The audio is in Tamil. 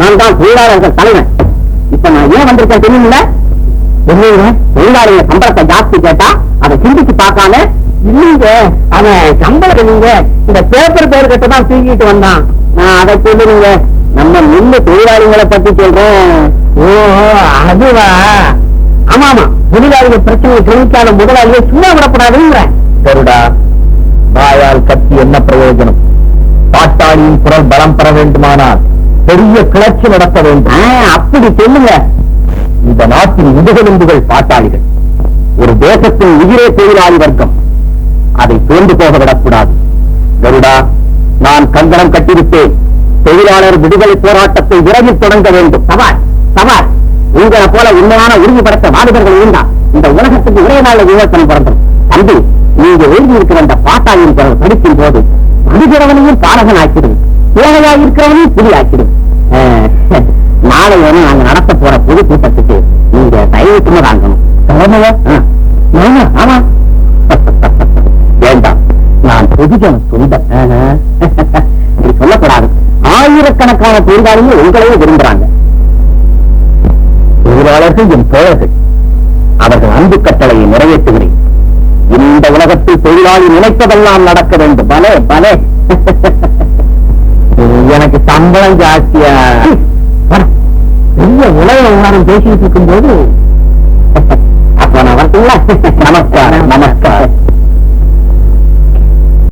நான் தான் தொழிலாளர்கள் தலைவன். இப்ப நான் ஏன் வந்திருக்கேன் தெரியுமில்ல? என்னங்க? தொழிலாளிங்க சம்பளத்தை ஜாஸ்தி கேட்டா அதை சிந்திச்சு பார்க்காம இல்லைங்க அவன் சம்பளத்தை நீங்க இந்த பேப்பர் பேர் கிட்ட தான் தூக்கிட்டு வந்தான். நான் அதை சொல்லுங்க. நம்ம மில்லு தொழிலாளிகளை பத்தி சொல்றேன் ஓ அதுவா? ஆமா ஆமா. தொழிலாளிகள் பிரச்சனையை கிரமிக்காத முதலாளியை சும்மா விடக்கூடாதுங்கிற. கருடா வாயால் கத்தி என்ன பிரயோஜனம்? பாட்டாளியின் குரல் பலம் பெற வேண்டுமானால் பெரிய கிளர்ச்சி நடத்த வேண்டும். அப்படி சொல்லுங்க. இந்த நாட்டின் முதுகெலும்புகள் பாட்டாளிகள். ஒரு தேசத்தின் உயிரே தொழிலாளி வர்க்கம். அதை தோண்டு போக விடக்கூடாது. கருடா நான் கங்கணம் கட்டிவிட்டேன். தொழிலாளர் விடுதலை போராட்டத்தை விரைவில் தொடங்க வேண்டும். சவால் சவால். உங்களை போல உண்மையான உறுதி படைத்த வாலிபர்கள் இருந்தா இந்த உலகத்துக்கு ஒரே நாள் விமர்சனம் பிறந்தது. தம்பி நீங்க எழுதியிருக்கிற அந்த பாட்டாளியின் குரல் படிக்கும் போது மனிதரவனையும் பாலகன் ஆக்கிடும் புலி ஆக்கிடும் அஹ், நாளை வரை நாங்க நடத்த போற பொது கூட்டத்துக்கு நீங்க தயவு சும்மா வாங்கணும். ஆமா. வேண்டாம். நான் பொதுஜன இப்படி சொல்லக்கூடாது. ஆயிரக்கணக்கான தொழிலாளிகள் உங்களையே விரும்புறாங்க. தொழிலாளர்கள் என் தோழர்கள். அவர்கள் அன்பு கட்டளையை நிறைவேற்றுகிறேன். இந்த உலகத்தில் தொழிலாளி நினைப்பதெல்லாம் நடக்க வேண்டும். பலே பலே. எனக்கு சம்பளம் ஜாஸ்தியா? பெரிய உலக விவகாரம் பேசிட்டு இருக்கும் போது அப்ப நான் வரட்டுங்களா நமஸ்காரம் நமஸ்காரம்.